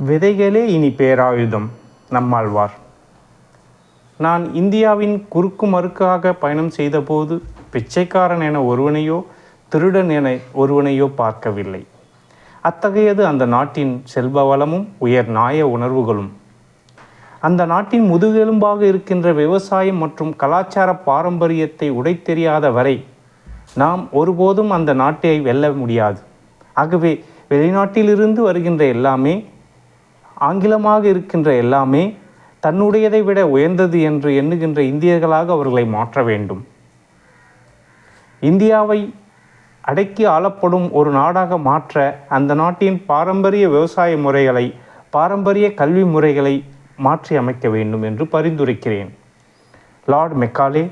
விதைகளே இனி பேராயுதம் நம்மாழ்வார். நான் இந்தியாவின் குறுக்கு மறுக்காக பயணம் செய்தபோது பிச்சைக்காரன் என ஒருவனையோ திருடன் என ஒருவனையோ பார்க்கவில்லை. அத்தகையது அந்த நாட்டின் செல்வ வளமும் உயர் நாய உணர்வுகளும். அந்த நாட்டின் முதுகெலும்பாக இருக்கின்ற விவசாயம் மற்றும் கலாச்சார பாரம்பரியத்தை உடைத்தெரியாத வரை நாம் ஒருபோதும் அந்த நாட்டை வெல்ல முடியாது. ஆகவே வெளிநாட்டிலிருந்து வருகின்ற எல்லாமே ஆங்கிலமாக இருக்கின்ற எல்லாமே தன்னுடையதை விட உயர்ந்தது என்று எண்ணுகின்ற இந்தியர்களாக அவர்களை மாற்ற வேண்டும். இந்தியாவை அடக்கி ஆளப்படும் ஒரு நாடாக மாற்ற அந்த நாட்டின் பாரம்பரிய விவசாய முறைகளை பாரம்பரிய கல்வி முறைகளை மாற்றி அமைக்க வேண்டும் என்று பரிந்துரைக்கிறேன். லார்ட் மெக்காலே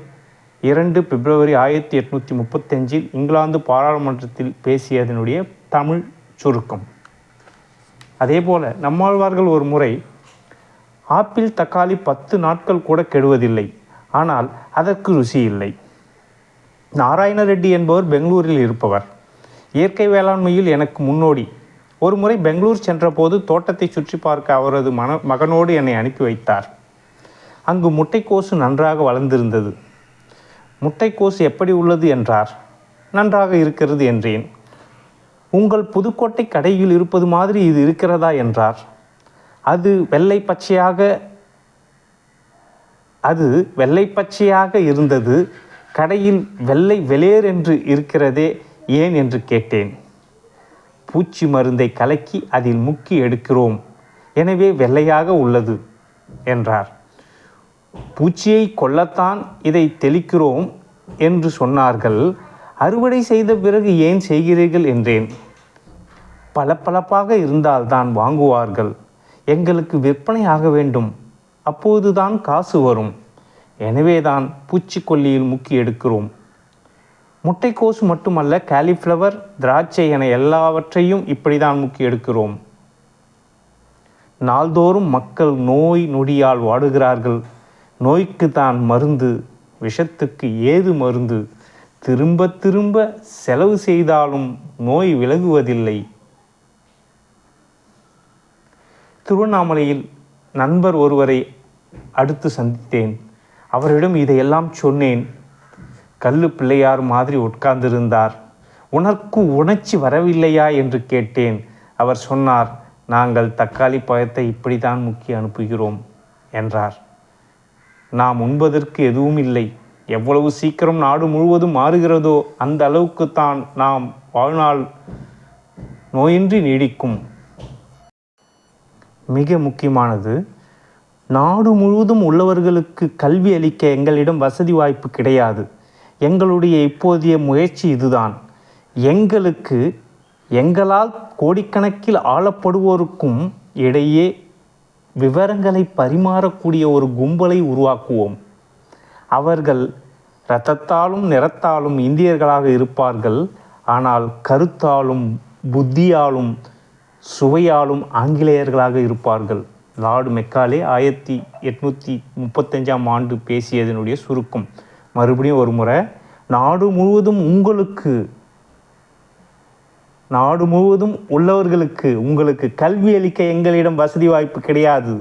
இரண்டு பிப்ரவரி ஆயிரத்தி எட்நூற்றி முப்பத்தஞ்சில் இங்கிலாந்து பாராளுமன்றத்தில் பேசியதனுடைய தமிழ் சுருக்கம். அதே போல் நம்மாழ்வார்கள் ஒரு முறை ஆப்பிள் தக்காளி பத்து நாட்கள் கூட கெடுவதில்லை. ஆனால் அதற்கு ருசி இல்லை. நாராயண ரெட்டி என்பவர் பெங்களூரில் இருப்பவர். இயற்கை வேளாண்மையில் எனக்கு முன்னோடி. ஒரு முறை பெங்களூர் சென்றபோது தோட்டத்தை சுற்றி பார்க்க அவரது மன மகனோடு என்னை அனுப்பி வைத்தார். அங்கு முட்டைக்கோசு நன்றாக வளர்ந்திருந்தது. முட்டைக்கோசு எப்படி உள்ளது என்றார். நன்றாக இருக்கிறது என்றேன். உங்கள் புதுக்கோட்டை கடையில் இருப்பது மாதிரி இது இருக்கிறதா என்றார். அது வெள்ளை பச்சையாக அது வெள்ளை பச்சையாக இருந்தது. கடையில் வெள்ளை வெளியேர் என்று இருக்கிறதே ஏன் என்று கேட்டேன். பூச்சி மருந்தை கலக்கி அதில் முக்கி எடுக்கிறோம். எனவே வெள்ளையாக உள்ளது என்றார். பூச்சியை கொல்லத்தான் இதை தெளிக்கிறோம் என்று சொன்னார்கள். அறுவடை செய்த பிறகு ஏன் செய்கிறீர்கள் என்றேன். பளபளப்பாக இருந்தால்தான் வாங்குவார்கள். எங்களுக்கு விற்பனை ஆக வேண்டும். அப்போதுதான் காசு வரும். எனவேதான் பூச்சிக்கொல்லியில் முக்கி எடுக்கிறோம். முட்டைக்கோசு மட்டுமல்ல காலிஃப்ளவர் திராட்சை என எல்லாவற்றையும் இப்படிதான் முக்கி எடுக்கிறோம். நாள்தோறும் மக்கள் நோய் நொடியால் வாடுகிறார்கள். நோய்க்கு தான் மருந்து விஷத்துக்கு ஏது மருந்து? திரும்ப திரும்ப செலவு செய்தாலும் நோய் விலகுவதில்லை. திருவண்ணாமலையில் நண்பர் ஒருவரை அடுத்து சந்தித்தேன். அவரிடம் இதையெல்லாம் சொன்னேன். கல்லு பிள்ளையார் மாதிரி உட்கார்ந்திருந்தார். உனக்கு உணர்ச்சி வரவில்லையா? என்று கேட்டேன். அவர் சொன்னார் நாங்கள் தக்காளி பழத்தை இப்படித்தான் முக்கி அனுப்புகிறோம் என்றார். நாம் உண்பதற்கு எதுவும் இல்லை. எவ்வளவு சீக்கிரம் நாடு முழுவதும் மாறுகிறதோ அந்த அளவுக்குத்தான் நாம் வாழ்நாள் நோயின்றி நீடிக்கும். மிக முக்கியமானது நாடு முழுவதும் உள்ளவர்களுக்கு கல்வி அளிக்க எங்களிடம் வசதி வாய்ப்பு கிடையாது. எங்களுடைய இப்போதைய முயற்சி இதுதான். எங்களுக்கு எங்களால் கோடிக்கணக்கில் ஆளப்படுவோருக்கும் இடையே விவரங்களை பரிமாறக்கூடிய ஒரு கும்பலை உருவாக்குவோம். அவர்கள் இரத்தத்தாலும் நிறத்தாலும் இந்தியர்களாக இருப்பார்கள். ஆனால் கருத்தாலும் புத்தியாலும் சுவையாலும் ஆங்கிலேயர்களாக இருப்பார்கள். லார்டு மெக்காலே ஆயிரத்தி எட்நூற்றி முப்பத்தஞ்சாம் ஆண்டு பேசியதனுடைய சுருக்கம். மறுபடியும் ஒரு முறை நாடு முழுவதும் உங்களுக்கு நாடு முழுவதும் உள்ளவர்களுக்கு உங்களுக்கு கல்வி அளிக்க எங்களிடம் வசதி வாய்ப்பு கிடையாது.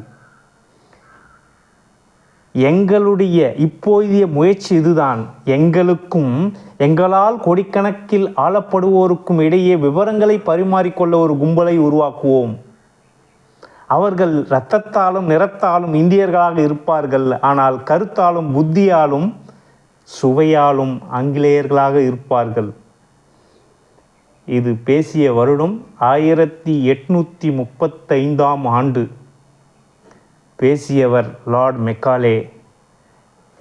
எங்களுடைய இப்போதைய முயற்சி இதுதான். எங்களுக்கும் எங்களால் கோடிக்கணக்கில் ஆளப்படுவோருக்கும் இடையே விவரங்களை பரிமாறிக்கொள்ள ஒரு கும்பலை உருவாக்குவோம். அவர்கள் இரத்தத்தாலும் நிறத்தாலும் இந்தியர்களாக இருப்பார்கள். ஆனால் கருத்தாலும் புத்தியாலும் சுவையாலும் ஆங்கிலேயர்களாக இருப்பார்கள். இது பேசிய வருடம் ஆயிரத்தி எட்நூற்றி முப்பத்தைந்தாம் ஆண்டு. பேசியவர் லார்ட் மெக்காலே.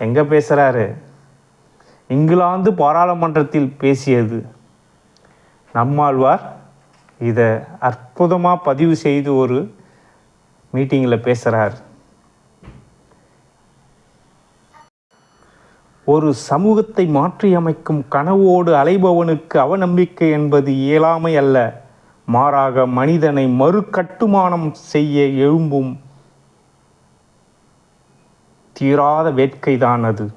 எங்கே பேசுகிறாரு இங்கிலாந்து பாராளுமன்றத்தில் பேசியது. நம்மாழ்வார் இதை அற்புதமாக பதிவு செய்து ஒரு மீட்டிங்கில் பேசுகிறார் ஒரு சமூகத்தை மாற்றியமைக்கும் கனவோடு அலைபவனுக்கு அவநம்பிக்கை என்பது இயலாமை அல்ல. மாறாக மனிதனை மறு கட்டுமானம் செய்ய எழும்பும் தீராத வேட்கைதான் அது.